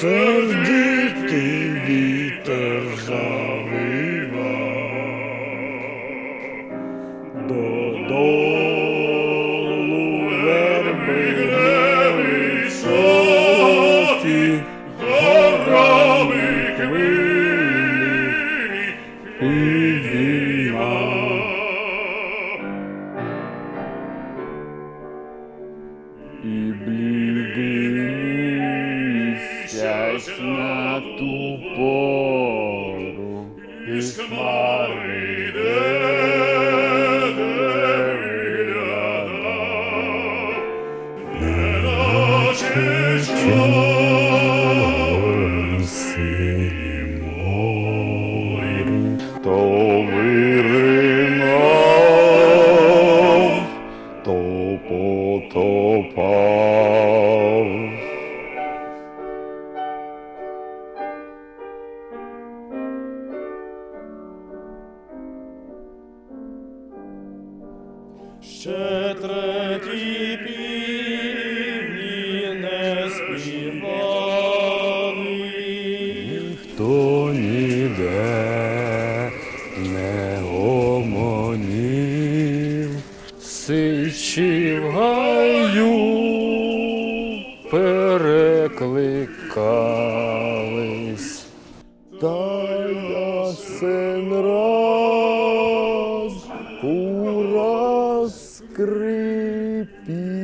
сердитий вітер завива. Додолу верби невисокі, горами хвилі підійма. І блідий місяць на ту пору із хмари йде, де Ще треті півні не співали, ніхто ніде не гомонів, сичі гаю перекликались, та ясен скрипит.